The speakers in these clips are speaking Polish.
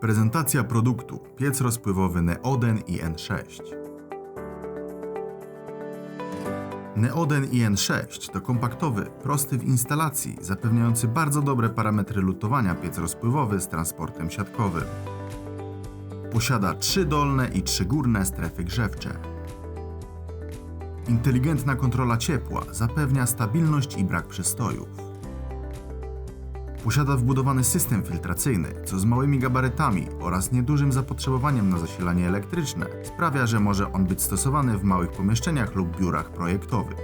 Prezentacja produktu. Piec rozpływowy Neoden IN6. Neoden IN6 to kompaktowy, prosty w instalacji, zapewniający bardzo dobre parametry lutowania piec rozpływowy z transportem siatkowym. Posiada trzy dolne i trzy górne strefy grzewcze. Inteligentna kontrola ciepła zapewnia stabilność i brak przystojów. Posiada wbudowany system filtracyjny, co z małymi gabarytami oraz niedużym zapotrzebowaniem na zasilanie elektryczne sprawia, że może on być stosowany w małych pomieszczeniach lub biurach projektowych.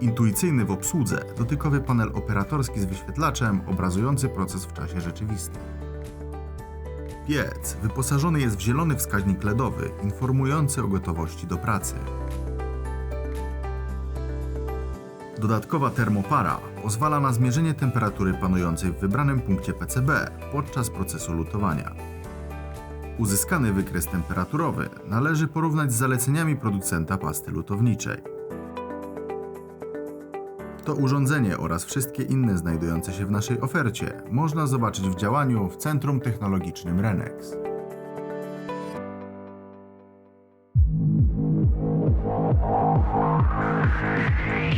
Intuicyjny w obsłudze, dotykowy panel operatorski z wyświetlaczem obrazujący proces w czasie rzeczywistym. Piec wyposażony jest w zielony wskaźnik LEDowy informujący o gotowości do pracy. Dodatkowa termopara pozwala na zmierzenie temperatury panującej w wybranym punkcie PCB podczas procesu lutowania. Uzyskany wykres temperaturowy należy porównać z zaleceniami producenta pasty lutowniczej. To urządzenie oraz wszystkie inne znajdujące się w naszej ofercie można zobaczyć w działaniu w Centrum Technologicznym Renex. Thank